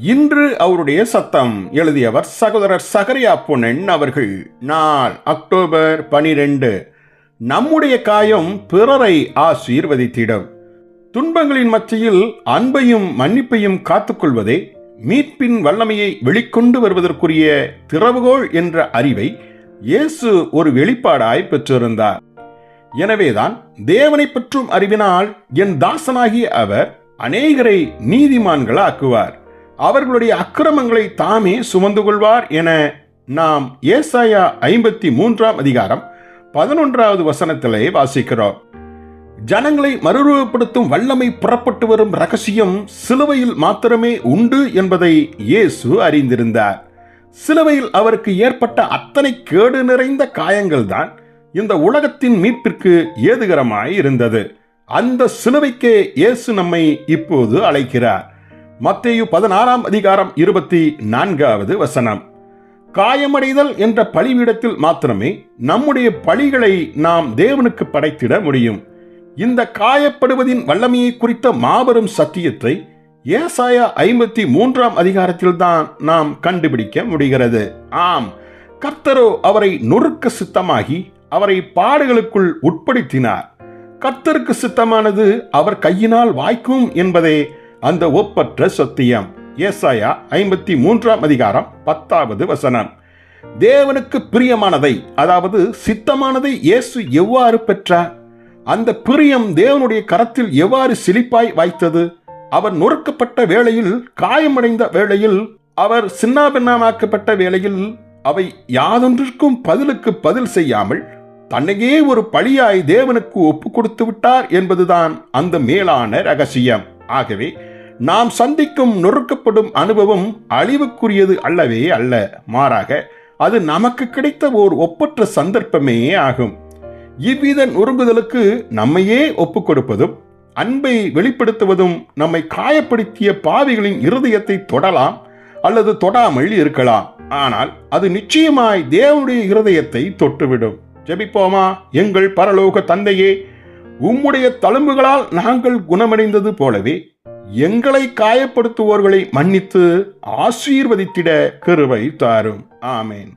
இன்று அவருடைய சத்தம் எழுதியவர் சகோதரர் சகரியா பொன்னன் அவர்கள். நாள் அக்டோபர் பனிரெண்டு. நம்முடைய காயம் பிறரை ஆசீர்வதித்திடும். துன்பங்களின் மத்தியில் அன்பையும் மன்னிப்பையும் காத்துக்கொள்வதே மீட்பின் வல்லமையை வெளிக்கொண்டு வருவதற்குரிய திறவுகோள் என்ற அறிவை இயேசு ஒரு வெளிப்பாடாய் பெற்றிருந்தார். எனவேதான் தேவனை பற்றும் அறிவினால் என் தாசனாகிய அவர் அநேகரை நீதிமான்களாக்குவார். அவர்களுடைய அக்கிரமங்களை தாமே சுமந்து கொள்வார் என நாம் ஏசாயா ஐம்பத்தி மூன்றாம் அதிகாரம் பதினொன்றாவது வசனத்திலே வாசிக்கிறோம். ஜனங்களை மறுரூபப்படுத்தும் வல்லமை புறப்பட்டு வரும் ரகசியம் சிலுவையில் மாத்திரமே உண்டு என்பதை இயேசு அறிந்திருந்தார். சிலுவையில் அவருக்கு ஏற்பட்ட அத்தனை கேடு நிறைந்த காயங்கள்தான் இந்த உலகத்தின் மீட்பிற்கு ஏதுகரமாய் இருந்தது. அந்த சிலுவைக்கே இயேசு நம்மை இப்போது அழைக்கிறார். மத்தேயு பதினாறாம் அதிகாரம் இருபத்தி நான்காவது வசனம். காயமடைதல் என்ற பழிவிடத்தில் மாத்திரமே நம்முடைய பழிகளை நாம் தேவனுக்கு படைத்திட முடியும். இந்த காயப்படுவதின் வல்லமையை குறித்த மாபெரும் சத்தியத்தை ஏசாயா ஐம்பத்தி மூன்றாம் அதிகாரத்தில் தான் நாம் கண்டுபிடிக்க முடிகிறது. ஆம் கர்த்தரோ அவரை நொறுக்க சித்தமாகி அவரை பாடுகளுக்குள் உட்படுத்தினார். கர்த்தருக்கு சித்தமானது அவர் கையினால் வாய்க்கும் என்பதே அந்த ஒப்பற்ற சத்தியம். ஏசாயா ஐம்பத்தி மூன்றாம் அதிகாரம் பத்தாவது வசனம். தேவனுக்கு பிரியமானதை அதாவது சித்தமானதை இயேசு எவ்வாறு பெற்றார்? அந்த பிரியம் தேவனுடைய கரத்தில் எவ்வாறு சிலிப்பாய் வாய்த்தது? அவர் நொறுக்கப்பட்ட வேளையில் காயமடைந்த வேளையில் அவர் சின்னாபின்னமாக்கப்பட்ட வேளையில் அவை யாதொன்றிற்கும் பதிலுக்கு பதில் செய்யாமல் தன்னையே ஒரு பழியாய் தேவனுக்கு ஒப்பு கொடுத்து விட்டார் என்பதுதான் அந்த மேலான ரகசியம். ஆகவே நாம் சந்திக்கும் நொறுக்கப்படும் அனுபவம் அழிவுக்குரியது அல்லவே அல்ல. மாறாக அது நமக்கு கிடைத்த ஓர் ஒப்பற்ற சந்தர்ப்பமே ஆகும். இவ்வித நொறுங்குதலுக்கு நம்மையே ஒப்புக் கொடுப்பதும் அன்பை வெளிப்படுத்துவதும் நம்மை காயப்படுத்திய பாவிகளின் இருதயத்தை தொடலாம் அல்லது தொடாமல் இருக்கலாம். ஆனால் அது நிச்சயமாய் தேவனுடைய இருதயத்தை தொட்டுவிடும். ஜெபிப்போமா? எங்கள் பரலோக தந்தையே உம்முடைய தழும்புகளால் நாங்கள் குணமடைந்தது போலவே எங்களை காயப்படுத்துவோர்களை மன்னித்து ஆசீர்வதித்திட கிருபை தாரும். ஆமேன்.